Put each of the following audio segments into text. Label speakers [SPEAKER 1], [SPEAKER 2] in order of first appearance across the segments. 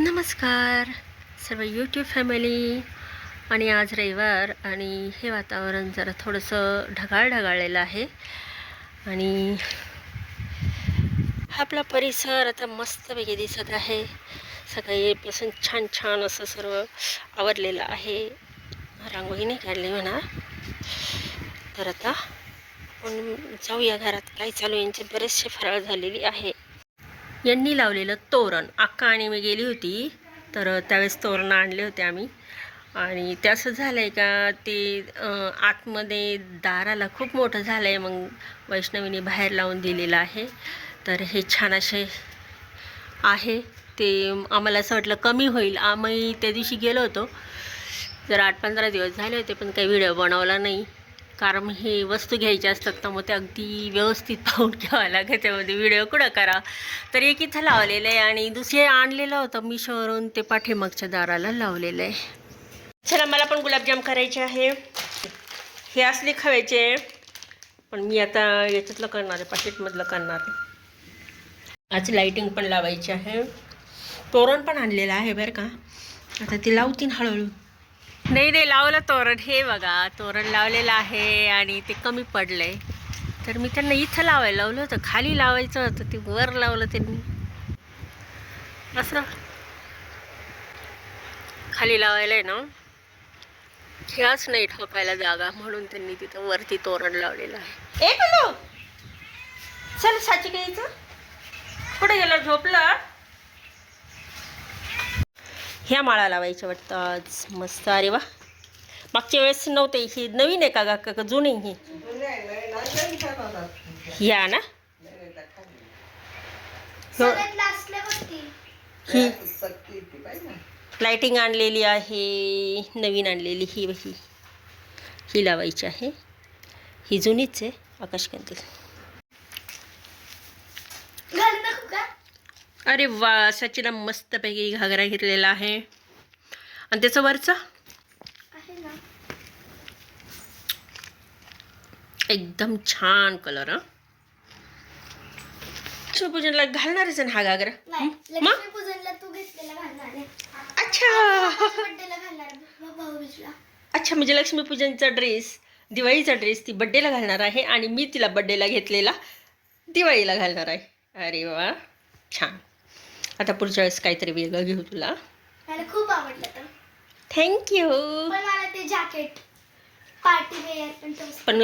[SPEAKER 1] नमस्कार. सर्व YouTube family आणि आज रविवार आणि हे वातावरण जरा थोडंसं ढगाळ ढगाळलेलं आहे. आणि हा आपला परिसर आता मस्तपैकी दिसत आहे. सकाळीपासून छान छान असं सर्व आवरलेलं आहे. रांगोळी नाही काढली म्हणा. तर आता आपण जाऊया घरात. काय चालू यांची यांचे बरेचसे फराळ झालेली आहे. यांनी लावलेलं तोरण. अक्का आणि मी गेली होती. तर त्यावेळेस तोरण आणले होते आम्ही. आणि ते असं झालं आहे का ते आतमध्ये दाराला खूप मोठं झालं आहे मग वैष्णवीने बाहेर लावून दिलेलं आहे. तर हे छान असे आहे. ते आम्हाला असं वाटलं कमी होईल. आम्ही त्या दिवशी गेलो होतो. जर आठ पंधरा दिवस झाले होते पण काही व्हिडिओ बनवला नाही. कारण हे वस्तू घ्यायच्या असतात तर मग ते अगदी व्यवस्थित पाहून घ्यावं लागेल. त्यामध्ये व्हिडिओ कुठं करा? तर एक इथं लावलेलं आहे आणि दुसरे आणलेलं होतं मिशोवरून. ते पाठीमागच्या दाराला लावलेलं आहे. चला मला पण गुलाबजाम करायचे आहे. हे असले खावायचे पण मी आता याच्यातलं करणार आहे पाकिटमधलं करणार आहे. आज लाईटिंग पण लावायची आहे. तोरण पण आणलेलं आहे बरं का? आता ती लावतीन हळूहळू. नाही नाही लावलं तोरण. हे बघा तोरण लावलेलं आहे आणि ते कमी पडलंय. तर मी त्यांना इथं लावायला लावलं होतं खाली लावायचं होतं ते वर लावलं त्यांनी. असं. खाली लावायला आहे ना? खेळाच नाही ठोकायला जागा म्हणून त्यांनी तिथं वरती तोरण लावलेलं आहे. ए चल साची घ्यायचं कुठे गेला झोपला ह्या माळा लावायच्या वाटतं आज. मस्त. अरे वा. मागच्या वेळेस नव्हते ही. नवीन आहे का गा? का जुनी ही? ह्या ना? हो. लाइटिंग आणलेली आहे. नवीन आणलेली ही ही ही लावायची आहे. ही जुनीच आहे. आकाशकांती अरे वा सचिना मस्तपैकी घागरा घेतलेला आहे. आणि त्याचं वरचं? एकदम छान कलर हं. शिवपूजनला घालणारच आहे ना हा घागरा?
[SPEAKER 2] घालणार
[SPEAKER 1] अच्छा.
[SPEAKER 2] घालणार
[SPEAKER 1] अच्छा म्हणजे लक्ष्मीपूजनचा ड्रेस दिवाळीचा ड्रेस ती बड्डेला घालणार आहे आणि मी तिला बड्डेला घेतलेला दिवाळीला घालणार आहे. अरे वा छान. आता पुढच्या वेळेस काहीतरी वेगळं घेऊ तुला.
[SPEAKER 2] मला खूप आवडलं
[SPEAKER 1] थँक्यू
[SPEAKER 2] पण मला ते जॅकेट पार्टी वेअर पण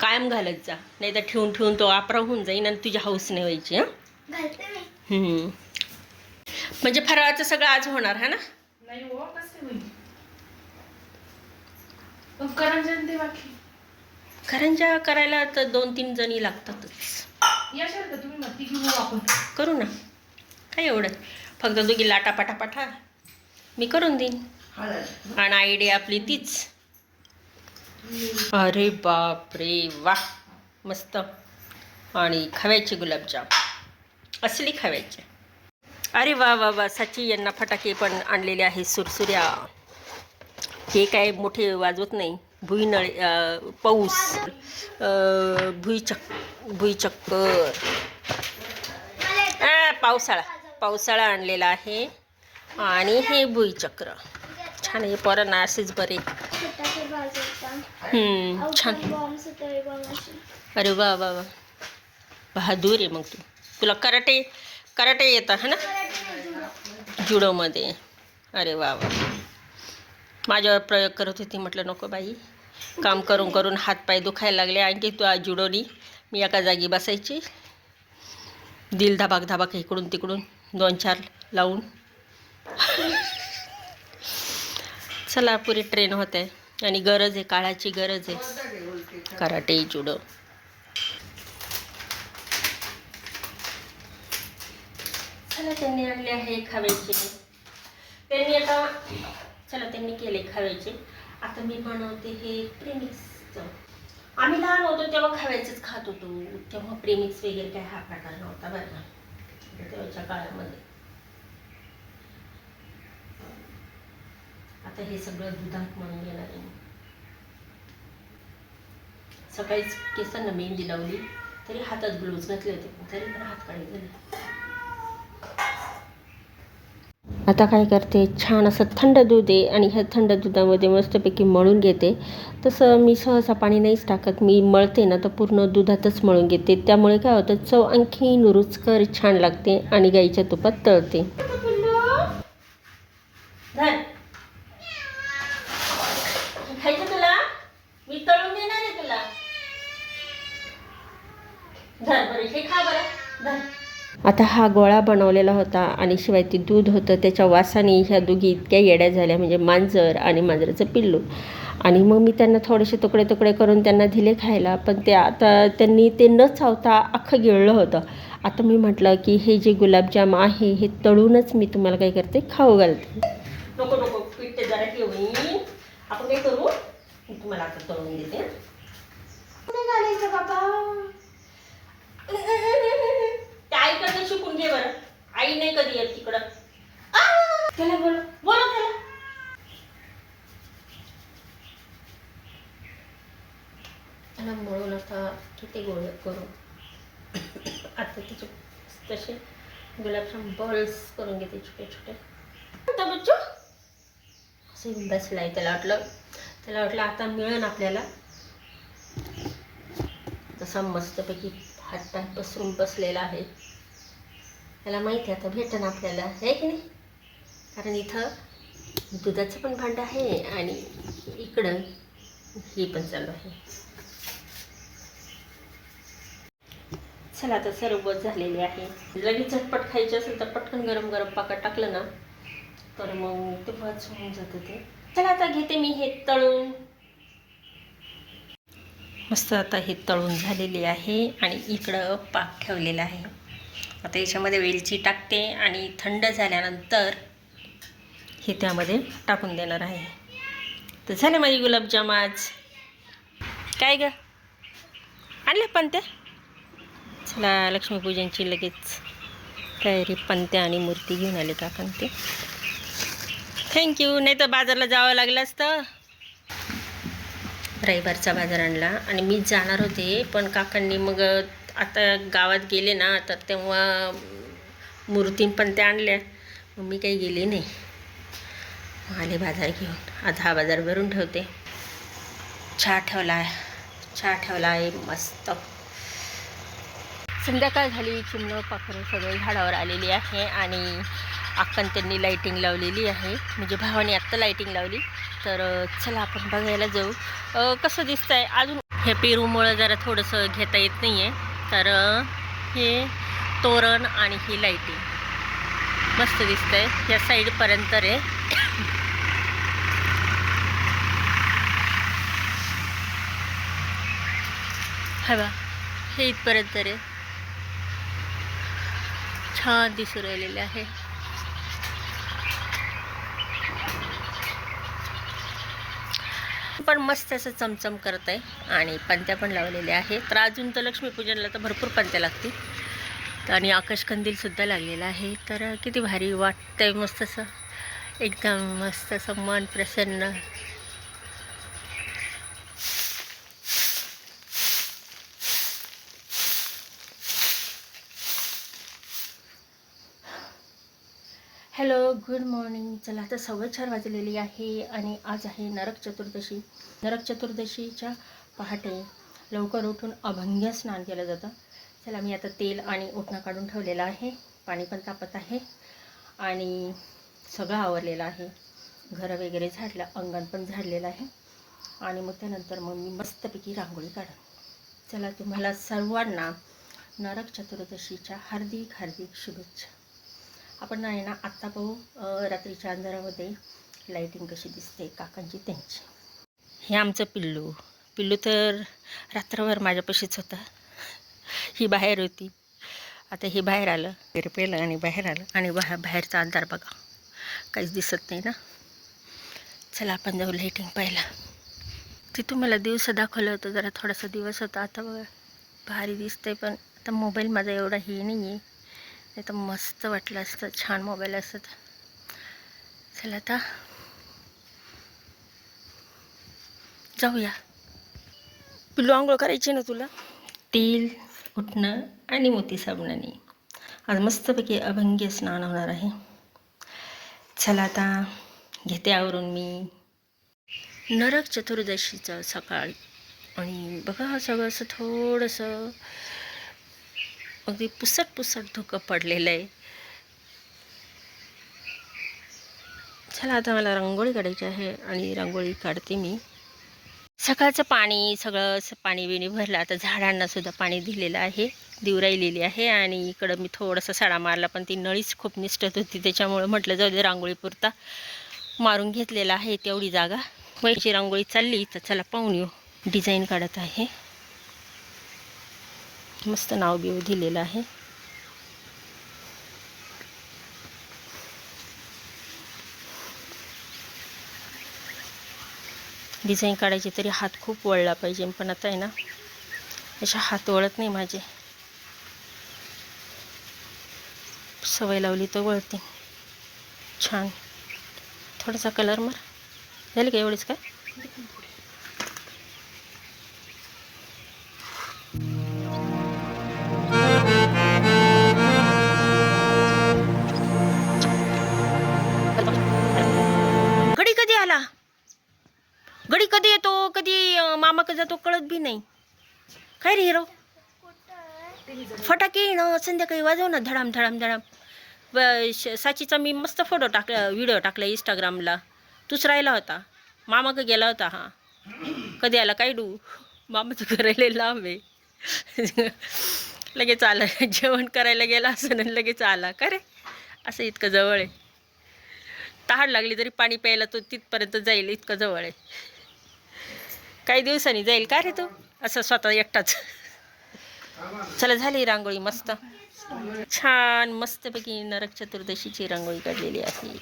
[SPEAKER 1] कायम घालत जा. नाही तर ठेवून ठेवून तो वापरा होऊन जाईन आणि तुझी हाऊस नाही व्हायची हं?
[SPEAKER 2] घालते मी.
[SPEAKER 1] हम्म. म्हणजे फराळाचं सगळं आज होणार है ना?
[SPEAKER 3] नाही हो कसं होईल. बाकी.
[SPEAKER 1] करंजा करायला तर दोन तीन जणी लागतातच.
[SPEAKER 3] याशाल का तुम्ही मग तिघी आपण
[SPEAKER 1] करू ना. काय एवढं? फक्त दोघी लाटा पाठा पाठा मी करून देईन. आणि आयडिया आपली तीच. अरे बाप रे वा. मस्त. आणि खव्याचे गुलाबजाम. असली खव्याचे. अरे वा वा वा. सची यांना फटाके पण आणलेले आहे सुरसुऱ्या. हे काय मोठे वाजवत नाही. भुईनळे पाऊस भुईचक भुईचक्कर. पावसाळा पावसाळा आणलेला आहे. आणि हे भुईचक्र. छान आहे पोरांना असेच बरे. छान. अरे वा वा वा. बहादूर आहे मग तू. तुला कराटे कराटे येतं है ना? जुडोमध्ये. अरे वा वा. माझ्यावर प्रयोग करत होती. म्हटलं नको बाई काम करून करून हातपाय दुखायला लागले. आणखी तू आज जुडोनी मी एका जागी बसायची. दिल धाबाक धाबाक इकडून तिकडून दोन चार लावून. चला पुरी ट्रेन होत आहे. आणि गरज आहे काळाची गरज आहे. कराटे जुडो चला त्यांनी आणले आहे खाव्याचे त्यांनी आता चला त्यांनी केले खाव्याचे आता मी बनवते हे प्रेमिक्सचं आम्ही लहान होतो तेव्हा खाव्याचंच खात होतो. तेव्हा प्रेमिक्स वगैरे काय हा प्रकार नव्हता बरं का. तेव्हाच्या काळामध्ये. आता हे सगळं दुधात म्हणून घेणार आहे मी. सकाळीच केसांना मेहंदी लावली तरी हातात ग्लोव्ज घातले होते तरी पण हात काळे झाले. आता काय करते? छान असं थंड दूध आहे आणि ह्या थंड दुधामध्ये मस्तपैकी मळून घेते. तसं मी सहसा पाणी नाहीच टाकत. मी मळते ना तर पूर्ण दुधातच मळून घेते. त्यामुळे काय होतं? चव आणखी रुचकर छान लागते आणि गाईच्या तुपात तळते खायचं तुला मी तळून देणार आहे तुला धर बरं हे खा बरं धर आता हा गोळा बनवलेला होता आणि शिवाय ते दूध होतं त्याच्या वासाने ह्या दोघी इतक्या येड्या झाल्या म्हणजे मांजर आणि मांजराचं पिल्लू. आणि मग मी त्यांना थोडेसे तुकडे तुकडे करून त्यांना दिले खायला पण ते आता त्यांनी ते न चावता अख्खं गिळलं होतं. आता मी म्हटलं की हे जे गुलाबजाम आहे हे तळूनच मी तुम्हाला काय करते खाऊ घालते. नको नको पीठ जरा हे होईल आपण काय करू? मी तुम्हाला आता तळून देते.
[SPEAKER 2] कुठे
[SPEAKER 1] घे बरं. आई नाही कधी येत तिकडं.
[SPEAKER 2] त्याला बोल.
[SPEAKER 1] बोला त्याला त्याला म्हणून आता किती गोळे करू. आता तिचे तसे गुलाबजाम बॉल्स करून घेते छोटे छोटे. आता बच्चू? असे बसलाय त्याला वाटलं. त्याला वाटलं आता मिळेल आपल्याला. तसा मस्तपैकी हात पाय पसरून बसलेला आहे. त्याला माहिती आहे आता भेटन आपल्याला आहे की नाही? कारण इथं दुधाचं पण भांडं आहे आणि इकडं हे पण चालू आहे. चला आता सर्व झालेले आहे. लगेच झटपट खायचे असेल तर पटकन गरम गरम पाकात टाकलं ना तर मग तेव्हाच होऊन जातं ते. चला आता घेते मी हे तळून. मस्त आता हे तळून झालेले आहे आणि इकडं पाक ठेवलेला आहे. आता याच्यामध्ये वेलची टाकते आणि थंड झाल्यानंतर हे त्यामध्ये टाकून देणार आहे. तर झाले माझी गुलाबजाम आज. काय ग? आणले पण चला लक्ष्मीपूजनची लगेच तयारी पंत्या आणि मूर्ती घेऊन आले का आपण ते. थँक्यू नाही तर बाजारला जावं लागलं असतं. रविवारचा बाजार आणला आणि मी जाणार होते पण काकांनी मग आता गावात गेले ना तर तेव्हा मूर्ती पण त्या आणल्या. मग मी काही गेले नाही. आले बाजार घेऊन. आज हा बाजार भरून ठेवते. चहा ठेवला आहे. चहा ठेवला आहे मस्त. संध्याकाळ झाली. चिमणं पाखरं सगळे झाडावर आलेली आहे आणि अक्कन त्यांनी लाईटिंग लावलेली आहे. म्हणजे भावाने आत्ता लाईटिंग लावली. तर चला आपण बघायला जाऊ. कसं दिसतं आहे अजून ह्या पेरूमुळं जरा थोडंसं घेता येत नाही आहे तर हे तोरण आणि ही लाईटिंग मस्त दिसतंय. या साईडपर्यंत रे. हवा बा हे इथपर्यंत रे. छान दिसू राहिलेले आहे. पण मस्त असं चमचम करत आहे आणि पंत्या पण लावलेल्या आहेत. तर अजून तर लक्ष्मीपूजनला तर भरपूर पंत्या लागतील. तर आणि आकाशकंदीलसुद्धा लागलेला आहे. तर किती भारी वाटतं आहे मस्त असं. एकदम मस्त असं मन प्रसन्न. हॅलो गुड मॉर्निंग चला आता सव्वा चार वाजलेली आहे आणि आज आहे नरक चतुर्दशी. नरक चतुर्दशीच्या पहाटे लवकर उठून अभंग्य स्नान केलं जातं. चला मी आता तेल आणि उठणं काढून ठेवलेलं आहे. पाणी पण तापत आहे आणि सगळं आवरलेलं आहे. घरं वगैरे झाडलं अंगण पण झाडलेलं आहे. आणि मग त्यानंतर मग मी मस्तपैकी रांगोळी काढा चला तुम्हाला सर्वांना नरक चतुर्दशीच्या हार्दिक हार्दिक शुभेच्छा. आपण आहे ना आत्ता पाहू रात्रीच्या अंधारामध्ये लाईटिंग कशी दिसते काकांची त्यांची. हे आमचं पिल्लू. पिल्लू तर रात्रभर माझ्यापाशीच होता. ही बाहेर होती. आता हे बाहेर आलं. वगैरे पेलं आणि बाहेर आलं. आणि बाहेर बाहेरचा अंधार बघा. काहीच दिसत नाही ना. चला आपण जाऊ लाईटिंग पाहायला. ते तुम्हाला दिवस दाखवलं होतं. जरा थोडासा दिवस होता. आता बघा भारी दिसतंय पण आता मोबाईल माझा एवढा हे नाही आहे नाही तर मस्त वाटलं असतं. छान मोबाईल असतं. चला आता जाऊया. पिल्लू आंघोळ करायची ना तुला? तेल उठणं आणि मोती साबणाने. आज मस्तपैकी अभंग्य स्नान होणार आहे. चला आता घेते आवरून मी. नरक चतुर्दशीचं सकाळ. आणि बघा सगळं असं थोडंसं अगदी पुसट पुसट धुकं पडलेलं आहे. चला आता मला रांगोळी काढायची आहे आणि रांगोळी काढते मी. सकाळचं पाणी सगळं असं पाणी बिणी भरलं. आता झाडांना सुद्धा पाणी दिलेलं आहे देऊ राहिलेली आहे. आणि इकडं मी थोडंसं सडा मारला पण ती नळीच खूप निष्ठत होती. त्याच्यामुळं म्हटलं जाऊ दे रांगोळीपुरता मारून घेतलेला आहे तेवढी जागा. वैची रांगोळी चालली तर चला पाहून येऊ. डिझाईन काढत आहे. मस्त नाव बिव दिलेलं आहे. डिझाईन काढायची तरी हात खूप वळला पाहिजे. पण आता आहे ना अशा हात वळत नाही माझे. सवय लावली तर वळते छान. थोडासा कलर मार. झाली का एवढीच काय? कधी कधी आला? गडी कधी येतो कधी अं, मामाकडे जातो कळत बी नाही. काय रे हिरो? फटाके ना संध्याकाळी वाजव ना धडाम धडाम धडाम. श- साचीचा मी मस्त फोटो टाकला व्हिडिओ टाकला इंस्टाग्रामला तूच राहिला होता. मामाकडे गेला होता हा. कधी आला काय डू? मामाचं करायला लांब आहे. लगेच आला. जेवण करायला गेला असं आणि लगेच आला. का रे? असं इतकं जवळ आहे. तहाड लागली तरी पाणी प्यायला तो तिथपर्यंत जाईल इतकं जवळ आहे. काही दिवसांनी जाईल का रे तू? असं स्वतः एकटाच. चला झाली रांगोळी मस्त. छान मस्तपैकी नरक चतुर्दशीची रांगोळी काढलेली आहे.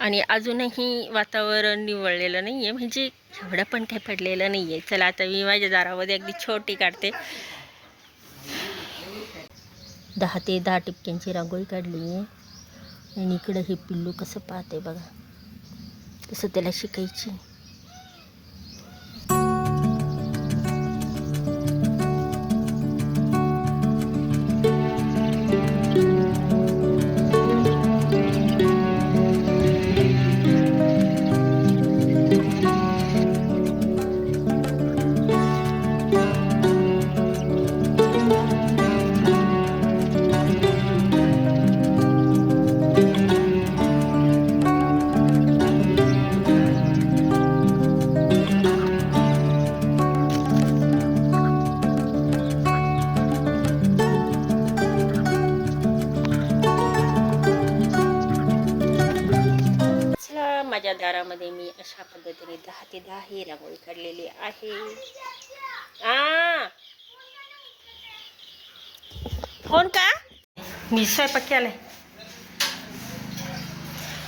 [SPEAKER 1] आणि अजूनही वातावरण निवळलेलं नाही आहे म्हणजे एवढं पण काही पडलेलं नाही आहे चला आता मी माझ्या दारामध्ये अगदी छोटी काढते. दहा ते दहा टिपक्यांची रांगोळी काढली. आहे आणि इकडं हे पिल्लू कसं पाहते बघा. तसं त्याला शिकायची. अशा पद्धतीने दहा ते दहा ही रांगोळी काढलेली आहे. आ! फोन का? मी स्वयंपाक केलाय.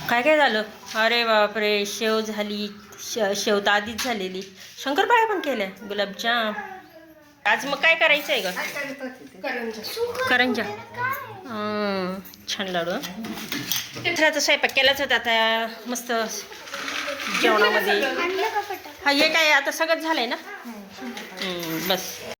[SPEAKER 1] काय काय झालं? अरे बापरे शेव झाली श शेव तर आधीच झालेली. शंकरपाळ्या पण केल्या गुलाबजाम. आज मग काय करायचं आहे ग? करंजा. छान लाडू हं. आता स्वयंपाक केलाच होता आता मस्त जेवणामध्ये. हा हे काय आता सगळंच झालंय ना? बस.